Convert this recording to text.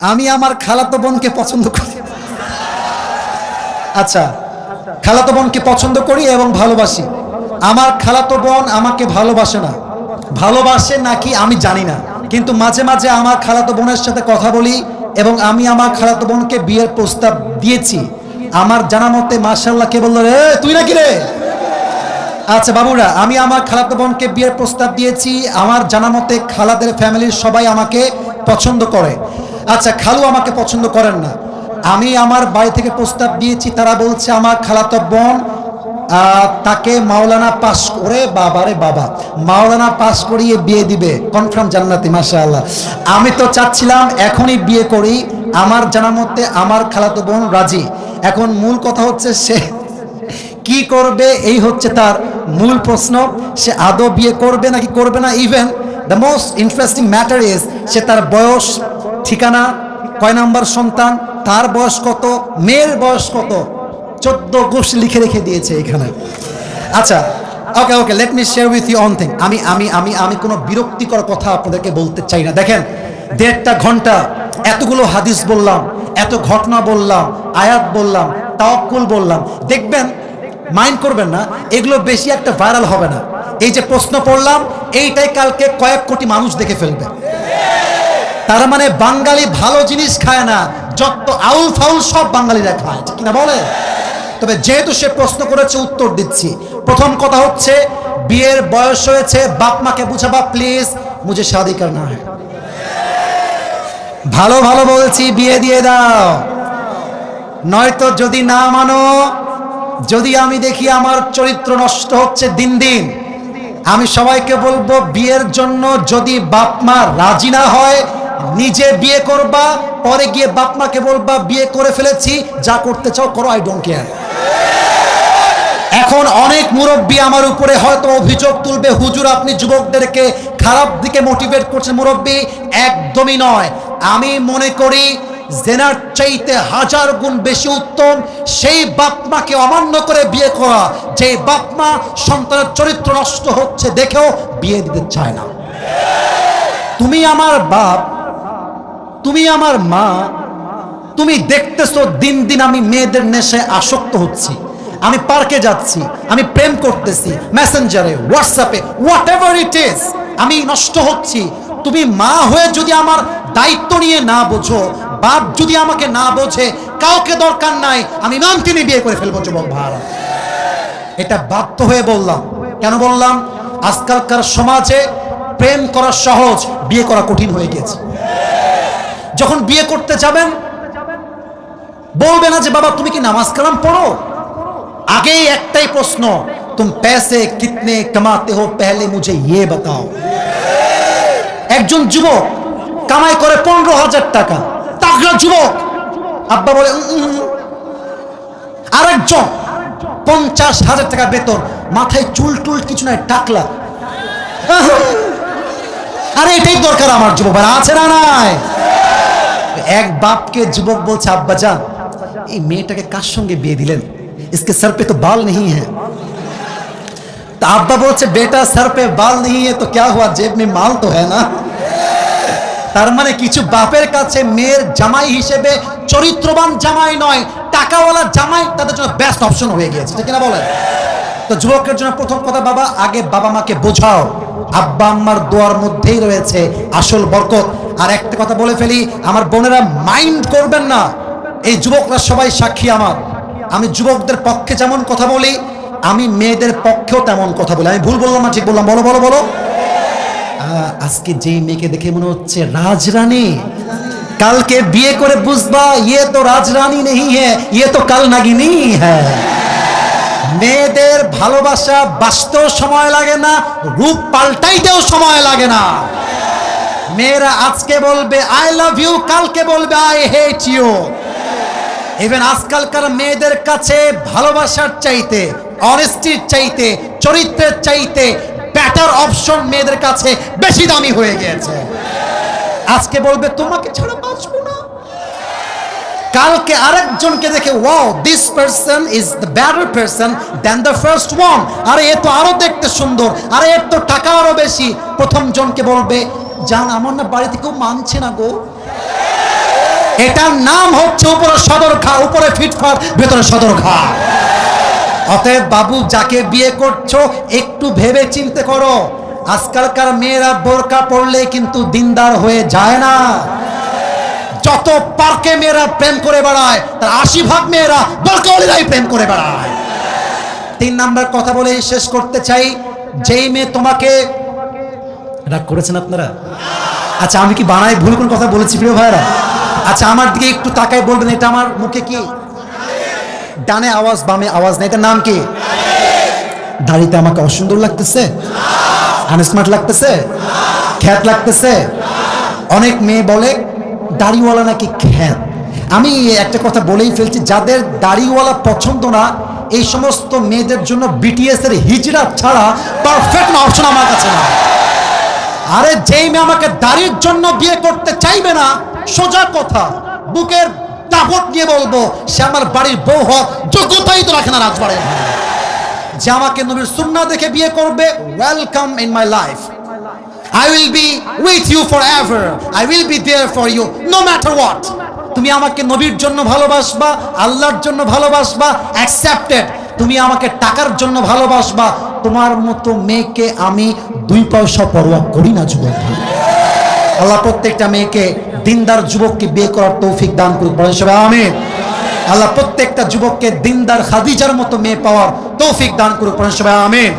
আমি আমার খালাতো বোনকে পছন্দ করি। আচ্ছা খালাতো বোনকে পছন্দ করি এবং ভালোবাসি। আমার খালাতো বোন আমাকে ভালোবাসে না। ভালোবাসে নাকি আমি জানি না। কিন্তু মাঝে মাঝে আমার খালাতো বোনের সাথে কথা বলি এবং আমি আমার খালাতো বোনকে বিয়ের প্রস্তাব দিয়েছি। আমার জানা মতে মার্শাল্লাহ কে বলল রে, তুই নাকি রে? আচ্ছা বাবুরা, আমি আমার খালাতো বোনকে বিয়ের প্রস্তাব দিয়েছি। আমার জানা মতে খালাদের ফ্যামিলির সবাই আমাকে পছন্দ করে। আচ্ছা খালু আমাকে পছন্দ করেন না। আমি আমার বাড়ি থেকে প্রস্তাব দিয়েছি, তারা বলছে আমার খালাতো বোন তাকে মাওলানা পাস করে বাবারে বাবা, মাওলানা পাস করিয়ে বিয়ে দিবে। কনফার্ম জান্নাতি মাসা আল্লাহ আমি তো চাচ্ছিলাম এখনই বিয়ে করি, আমার জানা মতে আমার খালাতো বোন রাজি। এখন মূল কথা হচ্ছে সে কি করবে, এই হচ্ছে তার মূল প্রশ্ন। সে আদৌ বিয়ে করবে নাকি করবে না even the most interesting matter is সে তার বয়স, ঠিকানা, কয় নাম্বার সন্তান, তার বয়স কত, মেয়ের বয়স কত, চোদ্দ গোষ্ঠী লিখে রেখে দিয়েছে এখানে। আচ্ছা okay okay let me share with you on thing আমি আমি আমি আমি কোনো বিরক্তিকর কথা আপনাদেরকে বলতে চাই না। দেখেন, দেড়টা ঘণ্টা এতগুলো হাদিস বললাম, এত ঘটনা বললাম, আয়াত বললাম, তাওয়াক্কুল বললাম। দেখবেন মাইন্ড করবেন না, এগুলো বেশি একটা ভাইরাল হবে না। এই যে প্রশ্ন পড়লাম, এইটাই কালকে কয়েক কোটি মানুষ দেখে ফেলবে। তার মানে বাঙালি ভালো জিনিস খায় না, যত আউল ফাউল সব বাঙালিরা খায়, ঠিক কিনা বলে? তবে যেহেতু সে প্রশ্ন করেছে, উত্তর দিচ্ছি। প্রথম কথা হচ্ছে, বিয়ের বয়স হয়েছে, বাপ মাকে বুঝাবা প্লিজ মুঝে শাদি করনা হয় ভালো ভালো বলছি, বিয়ে দিয়ে দাও। নয়তো যদি না মানো, যদি আমি দেখি আমার চরিত্র নষ্ট হচ্ছে দিন দিন আমি সবাইকে বলব, বিয়ের জন্য যদি বাপ মা রাজি না হয়, নিজে বিয়ে করবা, পরে গিয়ে বাপ মাকে বলবা, বিয়ে করে ফেলেছি, যা করতে চাও করো আই ডোন্ট কেয়ার এখন অনেক মুরব্বী আমার উপরে হয়তো অভিযোগ তুলবে, হুজুর, আপনি যুবকদেরকে খারাপ দিকে মোটিভেট করছেন। মুরব্বী, একদমই নয়। আমি মনে করি জেনার চাইতে হাজার গুণ বেশি উত্তম, সেই বাপমাকে অমান্য করে বিয়ে করা। যে বাপমা সন্তানের চরিত্র নষ্ট হচ্ছে দেখেও বিয়ে দিতে চায় না। তুমি আমার বাপ, তুমি আমার মা, তুমি দেখতেছো দিন দিন আমি মেয়েদের নেশায় আসক্ত হচ্ছি। আমি পার্কে যাচ্ছি, আমি প্রেম করতেছি, মেসেঞ্জারে, হোয়াটসঅ্যাপে হোয়াট এভার ইট ইজ, আমি নষ্ট হচ্ছি। তুমি মা হয়ে যদি আমার দায়িত্ব নিয়ে না বোঝো বাপ যদি আমাকে না বোঝে কাউকে দরকার নাই আমি ইমামকে নিয়ে বিয়ে করে ফেলবো যুবক ভাড়া এটা বাধ্য হয়ে বললাম কেন বললাম আজকালকার সমাজে প্রেম করা সহজ বিয়ে করা কঠিন হয়ে গেছে যখন বিয়ে করতে যাবেন বলবে না যে বাবা তুমি কি নামাজ কালাম পড়ো আগেই একটাই প্রশ্ন তুম पैसे कितने कमाते हो पहले मुझे ये बताओ একজন যুবক কামাই করে পনেরো হাজার টাকা। তাগড়া যুবক। আব্বা বলে আরেকজন, পঞ্চাশ হাজার টাকা বেতন। মাথায় চুল টুল কিছু নাই, টাকলা। আরে, এটাই দরকার আমার যুবক আছে না নাই? এক বাপকে যুবক বলছে, আব্বা, যান। এই মেয়েটাকে কার সঙ্গে বিয়ে দিলেন? इसके सर पे तो बाल नहीं है तो अब्बा बोलते बेटा सर पे बाल नहीं है तो क्या हुआ जेब में माल तो है তার মানে কিছু বাপের কাছে মেয়ের জামাই হিসেবে চরিত্রবান জামাই নয়, টাকাওয়ালা জামাই তাদের জন্য বেস্ট অপশন হয়ে গিয়েছে। ঠিক না বলেন? তো যুবকের জন্য প্রথম কথা, বাবা, আগে বাবা মাকে বোঝাও। আব্বা আম্মার দোয়ার মধ্যেই রয়েছে আসল বরকত। আর একটা কথা বলে ফেলি, আমার বোনেরা মাইন্ড করবেন না। এই যুবকরা সবাই সাক্ষী আমার। আমি যুবকদের পক্ষে যেমন কথা বলি, আমি মেয়েদের পক্ষেও তেমন কথা বলি। আমি ভুল বললাম না, ঠিক বললাম? বলো বলো বলো। আজকে যেই মেয়েকে দেখে মনে হচ্ছে রাজরানী, কালকে বিয়ে করে বুঝবা ইয়ে তো রাজরানী নেই হ্যাঁ ইয়ে তো কাল নাগিনী হ্যাঁ মেয়েদের ভালোবাসা বাঁচতেও সময় লাগে না, রূপ পাল্টাইতেও সময় লাগে না। মেয়েরা আজকে বলবে আই লাভ ইউ কালকে বলবে আই হেট ইউ ইভেন আজকালকার মেয়েদের কাছে ভালোবাসার চাইতে অনেস্টির চাইতে, চরিত্রের চাইতে ব্যাটার অপশন মেয়েদের কাছে বেশি দামি হয়ে গিয়েছে। আজকে বলবে, তোমাকে ছাড়া বাঁচবো না। কালকে আরেকজনকে দেখে wow this is the better person than the first one আরে, এ তো দেখতে সুন্দর। আরে, এর তো টাকা আরও বেশি। প্রথম জনকে বলবে, জান, আমার না বাড়িতে কেউ মানছে না গো। এটার নাম হচ্ছে উপরে সদর খা উপরে ফিটফাট, ভেতরে সদর খা অতএব বাবু, যাকে বিয়ে করছ, একটু ভেবে চিন্তে করো। আজকালকার মেয়েরা বোরকা পড়লে কিন্তু দিনদার হয়ে যায় না। যত পার্কে মেয়েরা প্রেম করে বেড়ায়, তার আশি ভাগ মেয়েরা বোরকাওয়ালিরাই প্রেম করে বেড়ায়। তিন নাম্বার কথা বলে শেষ করতে চাই, যেই মেয়ে তোমাকে রাগ করেছেন আপনারা? আচ্ছা আমি কি বানাই ভুল কোন কথা বলেছি প্রিয় ভাইরা আচ্ছা আমার দিকে একটু তাকাই বলবেন, এটা আমার মুখে কি? ডানে আওয়াজ, বামে আওয়াজ নেই, এটার নাম কি? দাড়িতে আমাকে অসুন্দর লাগতেছে? আনস্মার্ট লাগতেছে? খ্যাত লাগতেছে? অনেক মেয়ে বলে, দাড়িওয়ালা নাকি খ্যাত? আমি একটা কথা বলেই ফেলছি, যাদের দাড়িওয়ালা পছন্দ না, এই সমস্ত মেয়েদের জন্য বিটিএস এর হিজড়া ছাড়া পারফেক্ট অপশন আমার কাছে না আরে, যেই মেয়ে আমাকে দাড়ির জন্য বিয়ে করতে চাইবে না, সোজা কথা, বুকের দাপট নিয়ে বলব, সে আমার বাড়ির বউ হক যোগ্যতাই তো রাখে না রাজবাড়ির যে আমাকে নবীর সুন্নাহ দেখে বিয়ে করবে welcome in my life I will be with you forever I will be there for you no matter what তুমি আমাকে নবীর জন্য ভালোবাসবা, আল্লাহর জন্য ভালোবাসবা অ্যাকসেপ্টেড তুমি আমাকে টাকার জন্য ভালোবাসবা, তোমার মতো মেয়েকে আমি দুই পয়সা পরোয়া করি না, যুবক। আল্লাহ, প্রত্যেকটা মেয়েকে দিনদার যুবককে বিয়ে করার তৌফিক দান করুক, বলেন সবাই আমি আল্লাহ প্রত্যেকটা যুবককে দিনদার খাদিজার মতো মেয়ে পাওয়ার তৌফিক দান করুক, বলেন সবাই আমিন।